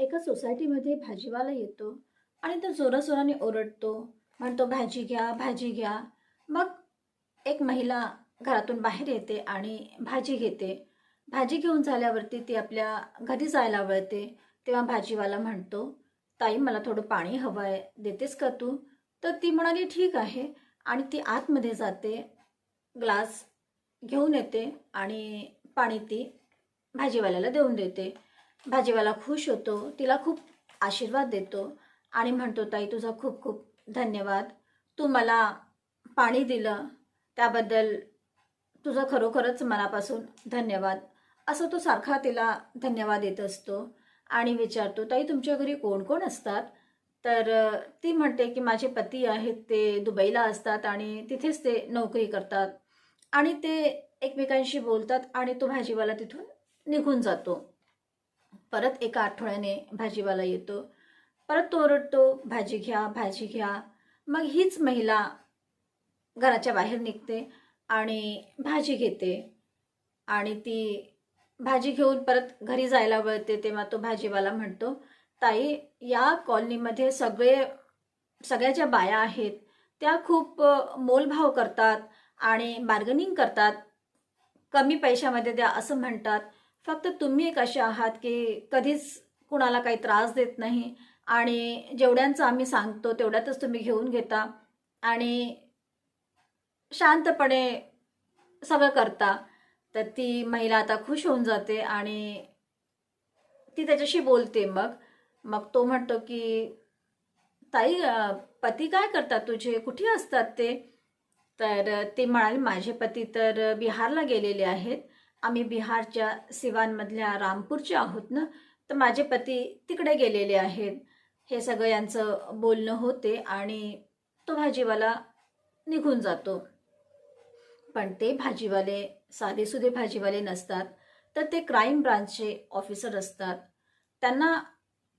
एका सोसायटीमध्ये भाजीवाला येतो आणि तो जोराजोराने ओरडतो म्हणतो भाजी घ्या भाजी घ्या. मग एक महिला घरातून बाहेर येते आणि भाजी घेते. भाजी घेऊन झाल्यावरती ती आपल्या घरी जायला वळते तेव्हा भाजीवाला म्हणतो ताई मला थोडं पाणी हवं आहे देतेस का तू? तर ती म्हणाली ठीक आहे. आणि ती आतमध्ये जाते ग्लास घेऊन येते आणि पाणी ती भाजीवाल्याला देऊन देते. भाजीवाला खुश होतो तिला खूप आशीर्वाद देतो आणि म्हणतो ताई तुझा खूप खूप धन्यवाद. तू मला पाणी दिलं त्याबद्दल तुझं खरोखरच मनापासून धन्यवाद. असं तो सारखा तिला धन्यवाद देत असतो आणि विचारतो ताई तुमच्या घरी कोण कोण असतात? तर ती म्हणते की माझे पती आहेत ते दुबईला असतात आणि तिथेच ते नोकरी करतात. आणि ते एकमेकांशी बोलतात आणि तो भाजीवाला तिथून निघून जातो. परत एका आठवड्याने भाजीवाला येतो. परत तो ओरडतो भाजी घ्या भाजी घ्या. मग हीच महिला घराच्या बाहेर निघते आणि भाजी घेते. आणि ती भाजी घेऊन परत घरी जायला वळते तेव्हा तो भाजीवाला म्हणतो ताई या कॉलनीमध्ये सगळे सगळ्या ज्या बाया आहेत त्या खूप मोलभाव करतात आणि बार्गनिंग करतात. कमी पैशामध्ये द्या असं म्हणतात. फक्त तुम्ही एक असे आहात की कधीच कुणाला काही त्रास देत नाही आणि जेवढ्यांचं आम्ही सांगतो तेवढ्यातच तुम्ही घेऊन घेता आणि शांतपणे सगळं करता तर ती महिला आता खुश होऊन जाते आणि ती त्याच्याशी बोलते मग. मग तो म्हणतो की ताई पती काय करतात तुझे? कुठे असतात ते? तर ते म्हणाले माझे पती तर बिहारला गेलेले आहेत. आम्ही बिहारच्या सिवानमधल्या रामपूरचे आहोत ना? तर माझे पती तिकडे गेलेले आहेत. हे सगळं यांचं बोलणं होते आणि तो भाजीवाला निघून जातो. पण ते भाजीवाले साधेसुधे भाजीवाले नसतात. तर ते क्राईम ब्रांचचे ऑफिसर असतात. त्यांना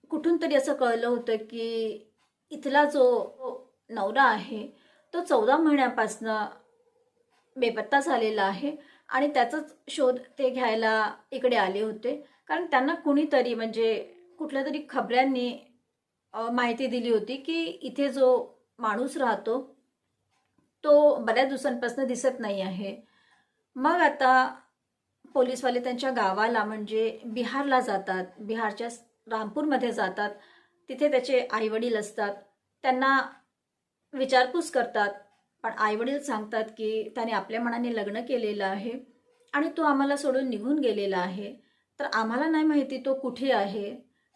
कुठून तरी असं कळलं होतं की इथला जो नवरा आहे तो चौदा महिन्यापासनं बेपत्ता झालेला आहे. आणि त्याचाच शोध ते घ्यायला इकडे आले होते. कारण त्यांना कुणीतरी म्हणजे कुठल्या तरी खबऱ्यांनी माहिती दिली होती की इथे जो माणूस राहतो तो बऱ्याच दिवसांपासून दिसत नाही आहे. मग आता पोलीसवाले त्यांच्या गावाला म्हणजे बिहारला जातात बिहारच्या रामपूरमध्ये जातात. तिथे त्याचे आईवडील असतात. त्यांना विचारपूस करतात. पण आईवडील सांगतात की त्याने आपल्या मनाने लग्न केलेलं आहे आणि तो आम्हाला सोडून निघून गेलेला आहे. तर आम्हाला नाही माहिती तो कुठे आहे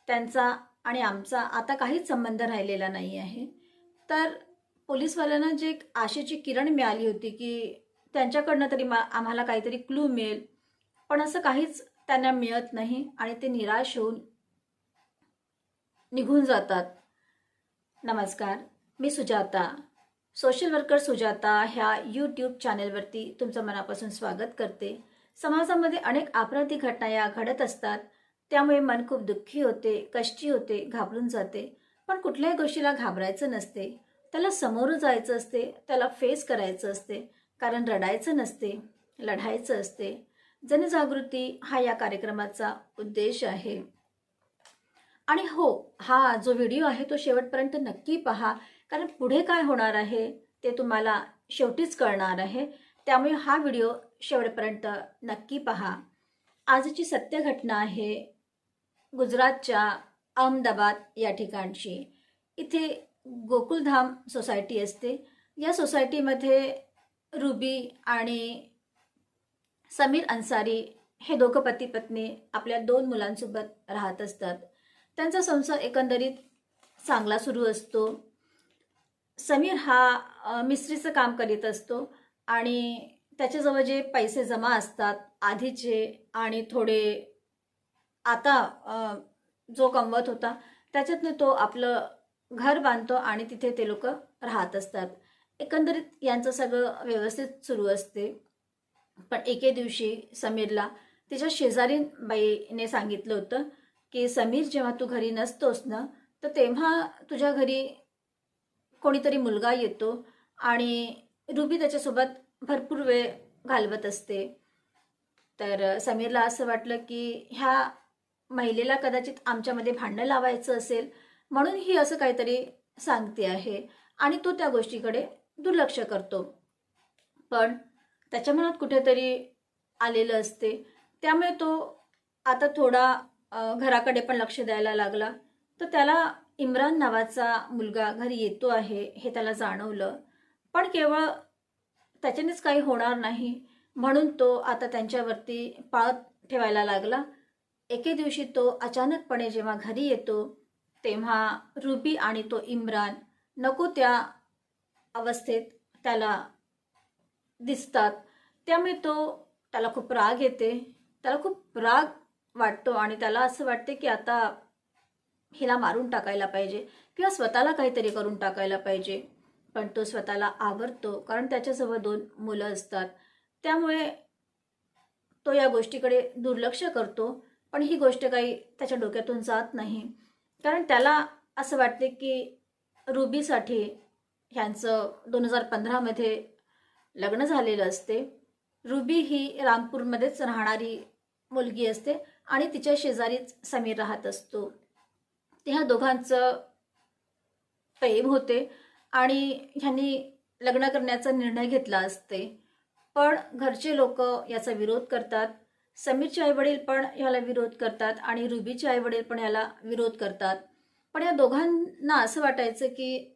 त्यांचा आणि आमचा आता काहीच संबंध राहिलेला नाही आहे. तर पोलीसवाल्यांना जे एक आशेची किरण मिळाली होती की त्यांच्याकडनं तरी मा आम्हाला काहीतरी क्लू मिळेल पण असं काहीच त्यांना मिळत नाही आणि ते निराश होऊन निघून जातात. नमस्कार मी सुजाता. सोशल वर्कर सुजाता ह्या यूट्यूब चॅनेलवरती तुमचं मनापासून स्वागत करते. समाजामध्ये अनेक आपराधिक घटना या घडत असतात. त्यामुळे मन खूप दुःखी होते कष्टी होते घाबरून जाते. पण कुठल्याही गोष्टीला घाबरायचं नसते. त्याला समोरं जायचं असते त्याला फेस करायचं असते. कारण रडायचं नसते लढायचं असते. जनजागृती हा या कार्यक्रमाचा उद्देश आहे. आणि हो हा जो व्हिडिओ आहे तो शेवटपर्यंत नक्की पहा. कारण पुढे काय होणार आहे ते तुम्हाला शेवटीच कळणार आहे. त्यामुळे हा व्हिडिओ शेवटपर्यंत नक्की पहा. आजची सत्य घटना आहे गुजरातच्या अहमदाबाद या ठिकाणची. इथे गोकुलधाम सोसायटी असते. या सोसायटीमध्ये रुबी आणि समीर अन्सारी हे दोघं पती पत्नी आपल्या दोन मुलांसोबत राहत असतात. त्यांचा संसार एकंदरीत चांगला सुरू असतो. समीर हा मिस्त्रीचं काम करीत असतो आणि त्याच्याजवळ जे पैसे जमा असतात आधीचे आणि थोडे आता जो कमवत होता त्याच्यातनं तो आपलं घर बांधतो आणि तिथे ते लोक राहत असतात. एकंदरीत यांचं सगळं व्यवस्थित सुरू असते. पण एके दिवशी समीरला तिच्या शेजारी बाईने सांगितलं होतं की समीर जेव्हा तू घरी नसतोस ना तर तेव्हा तुझ्या घरी कोणीतरी मुलगा येतो आणि रुबी त्याच्यासोबत भरपूर वेळ घालवत असते. तर समीरला असं वाटलं की ह्या महिलेला कदाचित आमच्यामध्ये भांडणं लावायचं असेल म्हणून ही असं काहीतरी सांगते आहे आणि तो त्या गोष्टीकडे दुर्लक्ष करतो. पण त्याच्या मनात कुठेतरी आलेलं असते. त्यामुळे तो आता थोडा घराकडे पण लक्ष द्यायला लागला. तर त्याला इम्रान नावाचा मुलगा घरी येतो आहे हे त्याला जाणवलं. पण केवळ त्याच्यानेच काही होणार नाही म्हणून तो आता त्यांच्यावरती पाळत ठेवायला लागला. एके दिवशी तो अचानकपणे जेव्हा घरी येतो तेव्हा रुबी आणि तो इम्रान नको त्या अवस्थेत त्याला दिसतात. त्यामुळे तो त्याला खूप राग येते. त्याला खूप राग वाटतो आणि त्याला असं वाटते की आता हिला मारून टाकायला पाहिजे किंवा स्वतःला काहीतरी करून टाकायला पाहिजे. पण तो स्वतःला आवरतो कारण त्याच्यासोबत दोन मुलं असतात. त्यामुळे तो या गोष्टीकडे दुर्लक्ष करतो पण ही गोष्ट काही त्याच्या डोक्यातून जात नाही. कारण त्याला असं वाटते की रुबीसाठी ह्यांचं दोन हजार पंधरामध्ये लग्न झालेलं असते. रुबी ही रामपूरमध्येच राहणारी मुलगी असते आणि तिच्या शेजारीच समीर राहत असतो. ह्या दोघांचं प्रेम होते आणि ह्यांनी लग्न करण्याचा निर्णय घेतला असते. पण घरचे लोक याचा विरोध करतात. समीरचे आईवडील पण ह्याला विरोध करतात आणि रुबीचे आईवडील पण ह्याला विरोध करतात. पण या दोघांना असं वाटायचं की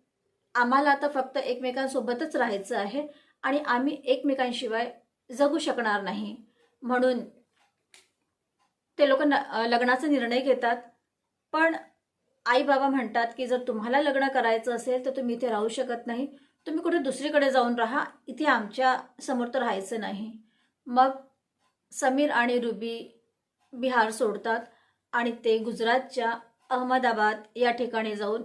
आम्हाला आता फक्त एकमेकांसोबतच राहायचं आहे आणि आम्ही एकमेकांशिवाय जगू शकणार नाही. म्हणून ते लोक लग्नाचा निर्णय घेतात. पण आई बाबा म्हणतात की जर तुम्हाला लग्न करायचं असेल तर तुम्ही इथे राहू शकत नाही. तुम्ही कुठे दुसरीकडे जाऊन राहा. इथे आमच्यासमोर तर राहायचं नाही. मग समीर आणि रुबी बिहार सोडतात आणि ते गुजरातच्या अहमदाबाद या ठिकाणी जाऊन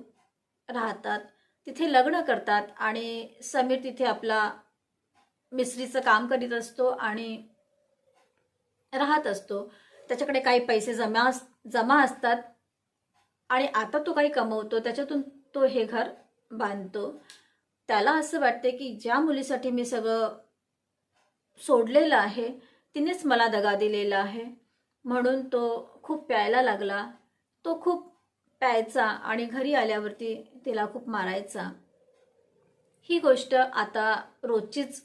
राहतात. तिथे लग्न करतात आणि समीर तिथे आपला मिस्त्रीचं काम करीत असतो आणि राहत असतो. त्याच्याकडे काही पैसे जमा जमा असतात. आणि आता तो काही कमवतो त्याच्यातून तो हे घर बांधतो. त्याला असं वाटते की ज्या मुलीसाठी मी सगळं सोडलेलं आहे तिनेच मला दगा दिलेला आहे. म्हणून तो खूप प्यायला लागला. तो खूप प्यायचा आणि घरी आल्यावरती तिला खूप मारायचा. ही गोष्ट आता रोजचीच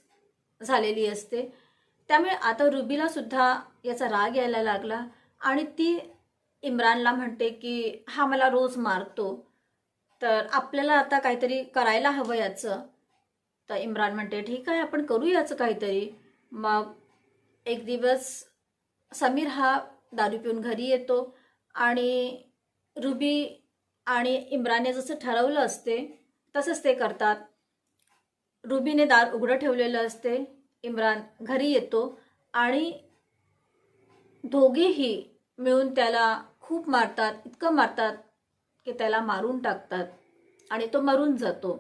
झालेली असते. त्यामुळे आता रुबीला सुद्धा याचा राग यायला लागला आणि ती इम्रानला म्हणते की हा मला रोज मारतो. तर आपल्याला आता काहीतरी करायला हवं याचं. तर इम्रान म्हणते ठीक आहे आपण करू याचं काहीतरी. मग एक दिवस समीर हा दारू पिऊन घरी येतो आणि रुबी आणि इम्रानने जसं ठरवलं असते तसंच ते करतात. रुबीने दार उघडं ठेवलेलं असते इम्रान घरी येतो आणि दोघेही मिळून त्याला खूप मारतात इतकं मारतात की त्याला मारून टाकतात आणि तो मरून जातो.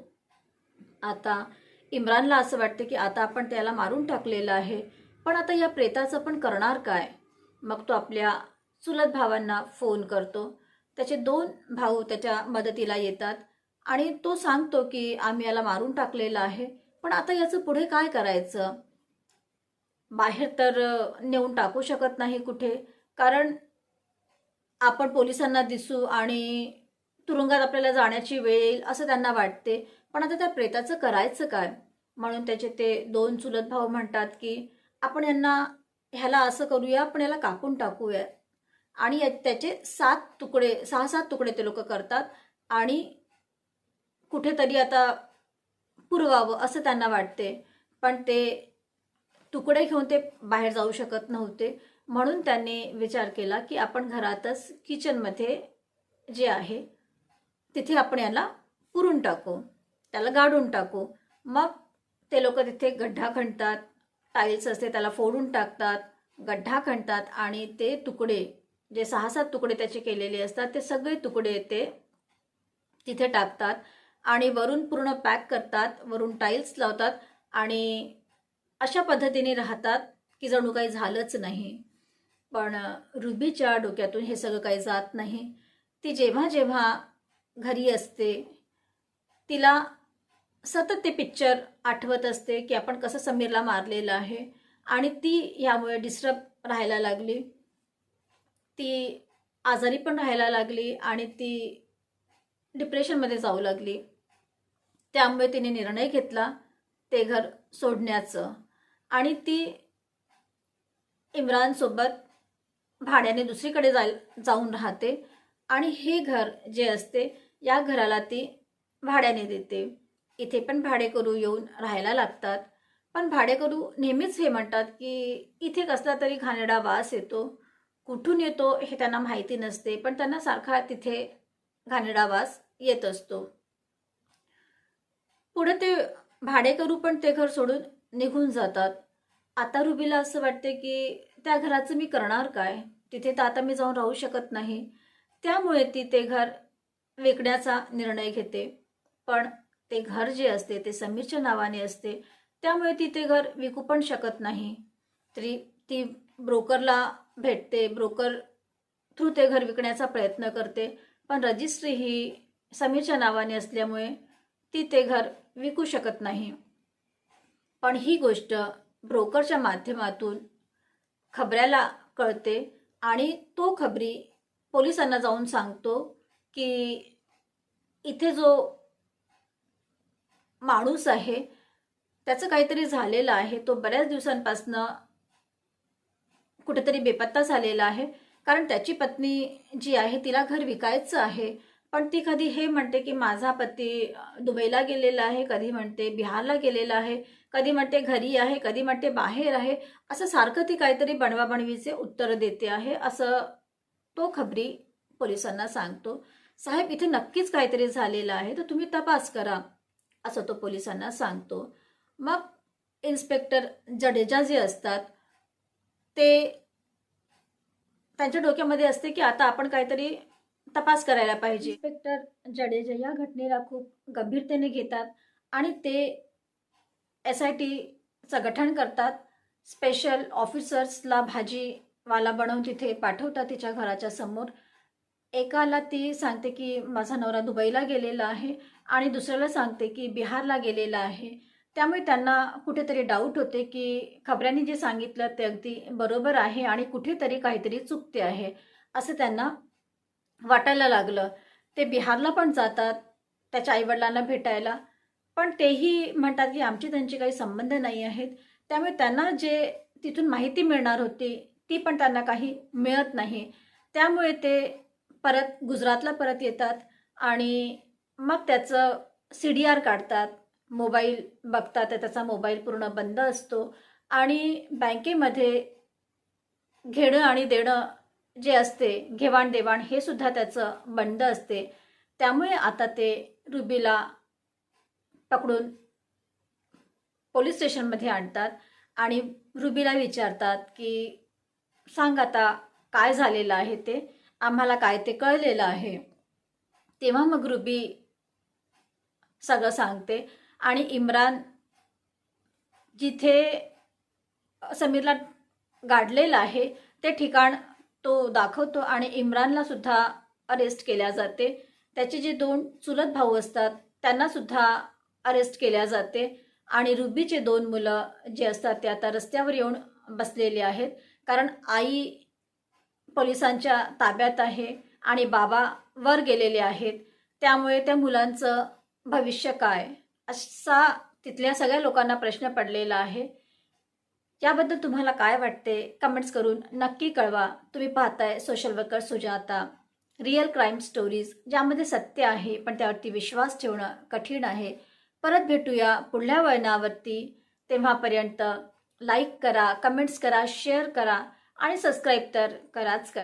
आता इम्रानला असं वाटतं की आता आपण त्याला मारून टाकलेलं आहे पण आता या प्रेताचं पण करणार काय? मग तो आपल्या चुलत भावांना फोन करतो. त्याचे दोन भाऊ त्याच्या मदतीला येतात आणि तो सांगतो की आम्ही याला मारून टाकलेलं आहे पण आता याचं पुढे काय करायचं? बाहेर तर नेऊन टाकू शकत नाही कुठे कारण आपण पोलिसांना दिसू आणि तुरुंगात आपल्याला जाण्याची वेळ येईल असं त्यांना वाटते. पण आता त्या प्रेताचं करायचं काय? म्हणून त्याचे ते दोन चुलत भाऊ म्हणतात की आपण यांना ह्याला असं करूया आपण याला कापून टाकूया. आणि या- त्याचे सात तुकडे सहा सात तुकडे ते लोक करतात आणि कुठेतरी आता पुरवावं असं त्यांना वाटते. पण ते तुकडे घेऊन ते बाहेर जाऊ शकत नव्हते. म्हणून त्यांनी विचार केला की आपण घरातच किचनमध्ये जे आहे तिथे आपण याला पुरून टाकू त्याला गाडून टाकू. मग ते लोक तिथे गड्ढा खणतात टाईल्स असते त्याला फोडून टाकतात गड्ढा खणतात आणि ते तुकडे जे सहा सात तुकडे त्याचे केलेले असतात ते सगळे तुकडे ते तिथे टाकतात आणि वरून पूर्ण पॅक करतात वरून टाईल्स लावतात आणि अशा पद्धतीने राहतात की जणू काही झालंच नाही. पण रुबीच्या डोक्यातून हे सगळं काही जात नाही. ती जेव्हा जेव्हा घरी असते तिला सतत ते पिक्चर आठवत असते की आपण कसं समीरला मारलेलं आहे आणि ती यामुळे डिस्टर्ब राहायला लागली. ती आजारी पण राहायला लागली आणि ती डिप्रेशनमध्ये जाऊ लागली. त्यामुळे तिने निर्णय घेतला ते घर सोडण्याचं. आणि ती इम्रानसोबत भाड्याने दुसरीकडे जाय जाऊन राहते आणि हे घर जे असते या घराला ती भाड्याने देते. इथे पण भाडेकरू येऊन राहायला लागतात. पण भाडेकरू नेहमीच हे म्हणतात की इथे कसला तरी घाणेडा वास येतो. कुठून येतो हे त्यांना माहिती नसते पण त्यांना सारखा तिथे घाणेरडा वास येत असतो. पुढे ते भाडेकरू पण ते घर सोडून निघून जातात. आता रुबीला असं वाटते की त्या घराचं मी करणार काय? तिथे तर आता मी जाऊन राहू शकत नाही. त्यामुळे ती ते घर विकण्याचा निर्णय घेते. पण ते घर जे असते ते समीरच्या नावाने असते. त्यामुळे ती ते घर विकू पण शकत नाही. तरी ती ब्रोकरला भेटते. ब्रोकर थ्रू ते घर विकण्याचा प्रयत्न करते. पण रजिस्ट्री ही समीरच्या नावाने असल्यामुळे ती ते घर विकू शकत नाही. पण ही गोष्ट ब्रोकरच्या माध्यमातून खबऱ्याला कळते आणि तो खबरी पोलिसांना जाऊन सांगतो की इथे जो माणूस आहे त्याचं काहीतरी झालेलं आहे. तो बऱ्याच दिवसांपासनं कुठेतरी बेपत्ता झालेला आहे. कारण त्याची पत्नी जी आहे तिला घर विकायचं आहे. पण ती कधी हे म्हणते की माझा पती दुबईला गेलेला आहे कधी म्हणते बिहारला गेलेला आहे. कधी म्हणते घरी आहे कधी म्हणते बाहेर आहे असं सारखं ती काहीतरी बनवाबणवीचे उत्तर देते आहे असं तो खबरी पोलिसांना सांगतो. साहेब इथे नक्कीच काहीतरी झालेलं आहे तर तुम्ही तपास करा असं तो पोलिसांना सांगतो. मग इन्स्पेक्टर जडेजा जे असतात ते त्यांच्या डोक्यामध्ये असते की आता आपण काहीतरी तपास करायला पाहिजे. इन्स्पेक्टर जडेजा या घटनेला खूप गंभीरतेने घेतात आणि ते एस आय टीचं गठन करतात. स्पेशल ऑफिसर्सला भाजीवाला बनवून तिथे पाठवतात तिच्या घराच्या समोर. एकाला ती सांगते की माझा नवरा दुबईला गेलेला आहे. आणि दुसऱ्याला सांगते की बिहारला गेलेला आहे. त्यामुळे त्यांना कुठेतरी डाऊट होते की खबऱ्यांनी जे सांगितलं ते अगदी बरोबर आहे आणि कुठेतरी काहीतरी चुकते आहे असं त्यांना वाटायला लागलं. ते बिहारला पण जातात त्याच्या आईवडिलांना भेटायला. पण तेही म्हणतात की आमची त्यांचे काही संबंध नाही आहेत. त्यामुळे त्यांना जे तिथून माहिती मिळणार होती ती पण त्यांना काही मिळत नाही. त्यामुळे ते परत गुजरातला परत येतात आणि मग त्याचं सी डी आर काढतात. मोबाईल बघतात तर त्याचा मोबाईल पूर्ण बंद असतो. आणि बँकेमध्ये घेणं आणि देणं जे असते घेवाण देवाण हे सुद्धा त्याचं बंद असते. त्यामुळे आता ते रुबीला पकडून पोलीस स्टेशनमध्ये आणतात आणि रुबीला विचारतात की सांग आता काय झालेलं आहे ते? आम्हाला काय ते कळलेलं आहे? तेव्हा मग रुबी सगळं सांगते आणि इम्रान जिथे समीरला गाडलेलं आहे ते ठिकाण तो दाखवतो आणि इम्रानला सुद्धा अरेस्ट केल्या जाते. त्याचे जे दोन चुलत भाऊ असतात त्यांनासुद्धा अरेस्ट केल्या जाते. आणि रुबीचे दोन मुलं जे असतात ते आता रस्त्यावर येऊन बसलेले आहेत. कारण आई पोलिसांच्या ताब्यात आहे आणि बाबा वर गेलेले आहेत. त्यामुळे त्या मुलांचं भविष्य काय? असा तिथल्या सगळ्या लोकांना प्रश्न पडलेला आहे. याबद्दल तुम्हाला काय वाटते? कमेंट्स करून नक्की कळवा. तुम्ही पाहताय social worker Sujata. Real crime stories ज्यामध्ये सत्य आहे पण त्यावरती विश्वास ठेवणं कठीण आहे. परत भेटूया पुढल्या वळणावरती. तेव्हापर्यंत लाईक करा कमेंट्स करा शेअर करा आणि सबस्क्राईब तर कराच करा.